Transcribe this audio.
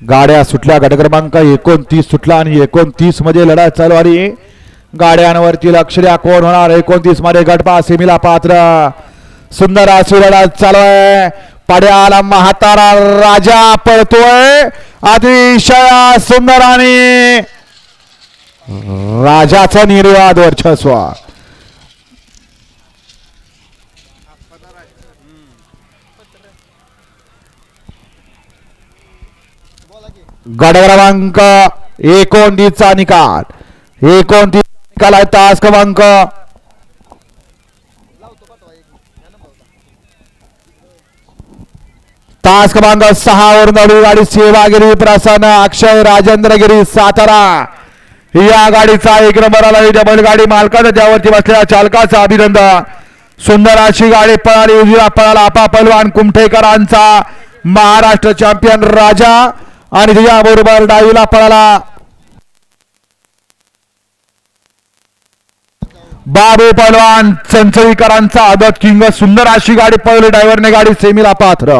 गाड्या सुटल्या गट क्रमांक एकोणतीस सुटला आणि एकोणतीसमध्ये लढाई चालू आणि गाड्यांवरती लक्ष द्या कोण होणार? एकोणतीसमध्ये गटपा सेमीला पात्र. सुंदर अशी लढत चालू आहे. पड्याला म्हातारा राजा पळतोय. अतिशय सुंदर आणि राजाचं निर्वाद वर्चस्व. गड क्रमांक एकोणतीसचा निकाल. एकोणतीस निकाल आहे तास क्रमांक तास क्रमांक सहा वरून गाडी गाडी सेवागिरी प्रसन्न अक्षय राजेंद्रगिरी सातारा. या गाडीचा एक नंबर आला डबल गाडी मालकानं त्यावरती बसलेल्या चालकाचा अभिनंदन. सुंदर अशी गाडी पळाली उजव्या पळाला आपा पलवान कुमठेकरांचा. महाराष्ट्र चॅम्पियन राजा. आणि त्याच्याबरोबर डावीला पळाला. बाबू पलवान चंचळीकरांचा आदत किंग सुंदर अशी गाडी पळवली. ड्रायव्हरने गाडी सेमीला पात्र.